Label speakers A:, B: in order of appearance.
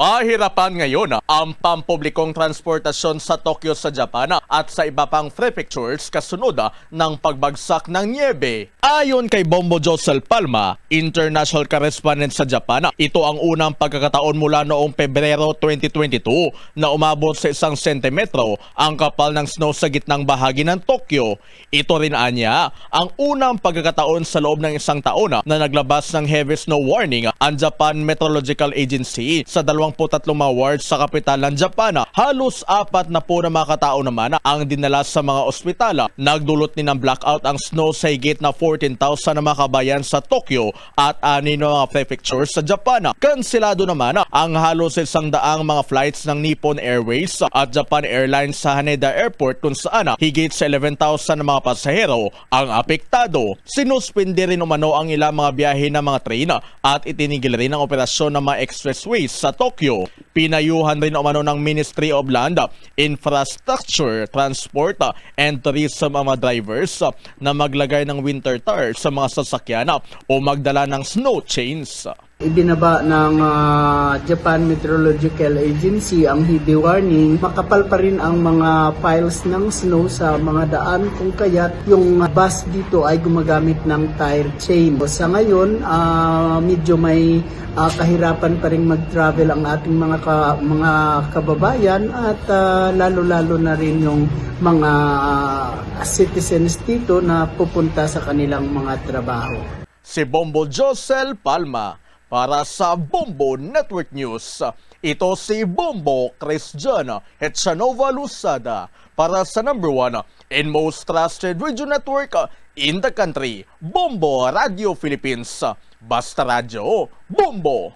A: Pahirapan ngayon ang pampublikong transportasyon sa Tokyo sa Japan at sa iba pang prefectures kasunod ng pagbagsak ng niebe. Ayon kay Bombo Josel Palma, international correspondent sa Japan, ito ang unang pagkakataon mula noong Pebrero 2022 na umabot sa isang sentimetro ang kapal ng snow sa gitnang bahagi ng Tokyo. Ito rin anya ang unang pagkakataon sa loob ng isang taon na naglabas ng heavy snow warning ang Japan Meteorological Agency sa 23 mga wards sa kapital ng Japan. Halos apat na po na mga katao naman ang dinala sa mga ospital. Nagdulot din ng blackout ang snow sa higit na 14,000 na mga kabayan sa Tokyo at ani na mga prefectures sa Japan. Kansilado naman ang halos isang daang mga flights ng Nippon Airways at Japan Airlines sa Haneda Airport kung saan higit sa 11,000 na mga pasahero ang apektado. Sinuspindi rin umano ang ilang mga biyahe ng mga train at itinigil rin ang operasyon ng mga expressways sa Tokyo. Pinayuhan rin umano ng Ministry of Land, Infrastructure, Transport and Tourism ang mga drivers na maglagay ng winter tire sa mga sasakyan o magdala ng snow chains.
B: Ibinaba ng ah, Japan Meteorological Agency ang heavy warning. Makapal pa rin ang mga piles ng snow sa mga daan kung kaya't yung bus dito ay gumagamit ng tire chain. Sa ngayon, ah, medyo may ah, kahirapan pa rin mag-travel ang ating mga ka- mga kababayan at ah, lalo-lalo na rin yung mga ah, citizens dito na pupunta sa kanilang mga trabaho.
A: Si Bombo Josel Palma para sa Bombo Network News. Ito si Bombo Christian Echanova Lusada para sa number one and most trusted radio network in the country, Bombo Radio Philippines. Basta Radio, Bombo!